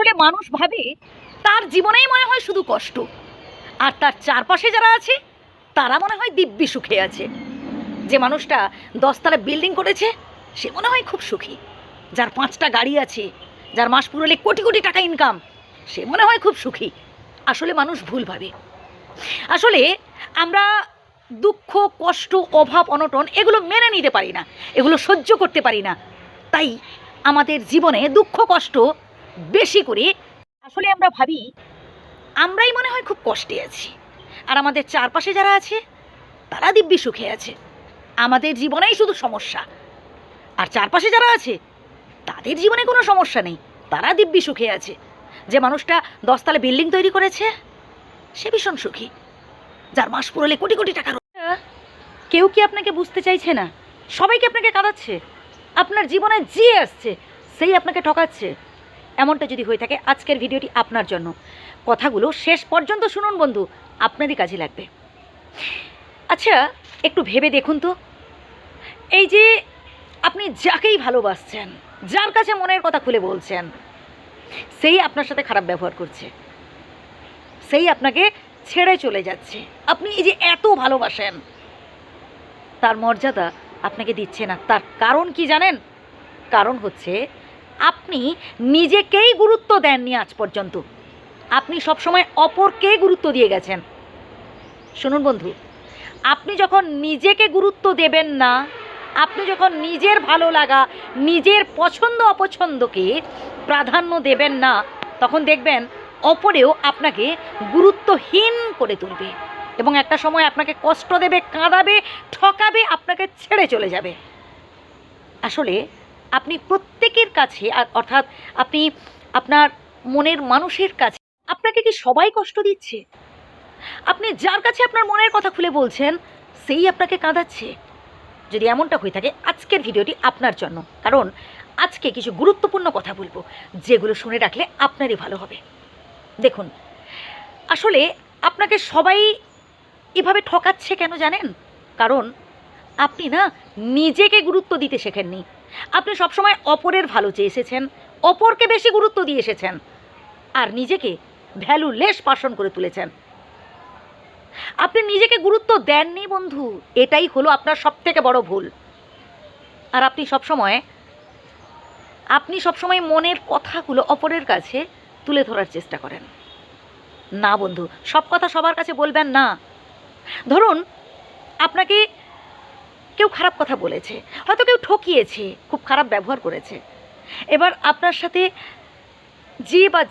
আসলে মানুষ ভাবে তার জীবনেই মনে হয় শুধু কষ্ট। আর তার চারপাশে যারা আছে, তারা মনে হয় দিব্যি সুখে আছে। যে মানুষটা দশতলা বিল্ডিং করেছে, সে মনে হয় খুব সুখী। যার পাঁচটা গাড়ি আছে, যার মাস পুরোলে কোটি কোটি টাকা ইনকাম সে মনে হয় খুব সুখী। আসলে মানুষ ভুল ভাবে। আসলে আমরা দুঃখ, কষ্ট, অভাব, অনটন এগুলো মেনে নিতে পারি না, এগুলো সহ্য করতে পারি না। তাই আমাদের জীবনে দুঃখ, কষ্ট বেশি করে। আসলে আমরা ভাবি, আমরাই মনে হয় খুব কষ্টে আছি। আর আমাদের চারপাশে যারা আছে, তারা দিব্যি সুখে আছে। আমাদের জীবনেই শুধু সমস্যা। আর চারপাশে যারা আছে, তাদের জীবনে কোনো সমস্যা নেই। তারা দিব্যি সুখে আছে। যে মানুষটা দশতলা বিল্ডিং তৈরি করেছে, সে ভীষণ সুখী। যার মাস পুরোলে কোটি কোটি টাকা কেউ কি আপনাকে বুঝতে চাইছে না? সবাইকে আপনাকে কাঁদাচ্ছে? আপনার জীবনে যে আসছে, সেই আপনাকে ঠকাচ্ছে। এমনটা যদি হয়ে থাকে, আজকের ভিডিওটি আপনার জন্য। কথাগুলো শেষ পর্যন্ত শুনুন বন্ধু, আপনারই কাজে লাগবে। আচ্ছা একটু ভেবে দেখুন তো। এই যে আপনি যাকেই ভালোবাসছেন, যার কাছে মনের কথা খুলে বলছেন, সেই আপনার সাথে খারাপ ব্যবহার করছে। সেই আপনাকে ছেড়ে চলে যাচ্ছে। আপনি এই যে এত ভালোবাসেন, তার মর্যাদা আপনাকে দিচ্ছে না। তার কারণ কি জানেন? কারণ হচ্ছে আপনি নিজেকেই গুরুত্ব দেননি আজ পর্যন্ত। আপনি সবসময় অপরকে গুরুত্ব দিয়ে গেছেন। শুনুন বন্ধু, আপনি যখন নিজেকে গুরুত্ব দেবেন না, আপনি যখন নিজের ভালো লাগা, নিজের পছন্দ অপছন্দকে প্রাধান্য দেবেন না, তখন দেখবেন অপরেও আপনাকে গুরুত্বহীন করে তুলবে এবং একটা সময় আপনাকে কষ্ট দেবে, কাঁদাবে, ঠকাবে, আপনাকে ছেড়ে চলে যাবে। আসলে আপনি প্রত্যেকের কাছে অর্থাৎ আপনি আপনার মনের মানুষের কাছে, আপনাকে কি সবাই কষ্ট দিচ্ছে? আপনি যার কাছে আপনার মনের কথা খুলে বলছেন, সেই আপনাকে কাঁদাচ্ছে। যদি এমনটা হয়ে থাকে, আজকের ভিডিওটি আপনার জন্য। কারণ আজকে কিছু গুরুত্বপূর্ণ কথা বলব, যেগুলো শুনে রাখলে আপনারই ভালো হবে। দেখুন, আসলে আপনাকে সবাই এভাবে ঠকাচ্ছে কেন জানেন? কারণ আপনি না নিজেকে গুরুত্ব দিতে শেখেননি। আপনি সবসময় অপরের ভালো চেয়ে এসেছেন, অপরকে বেশি গুরুত্ব দিয়ে এসেছেন, আর নিজেকে ভ্যালুলেস পার্সন করে তুলেছেন। আপনি নিজেকে গুরুত্ব দেননি বন্ধু, এটাই হলো আপনার সবথেকে বড় ভুল। আর আপনি সবসময় আপনি সবসময় মনের কথাগুলো অপরের কাছে তুলে ধরার চেষ্টা করেন। না বন্ধু, সব কথা সবার কাছে বলবেন না। ধরুন, আপনাকে কেউ খারাপ কথা বলেছে, হয়তো কেউ ঠকিয়েছে, খুব খারাপ ব্যবহার করেছে। এবার আপনার সাথে যে বা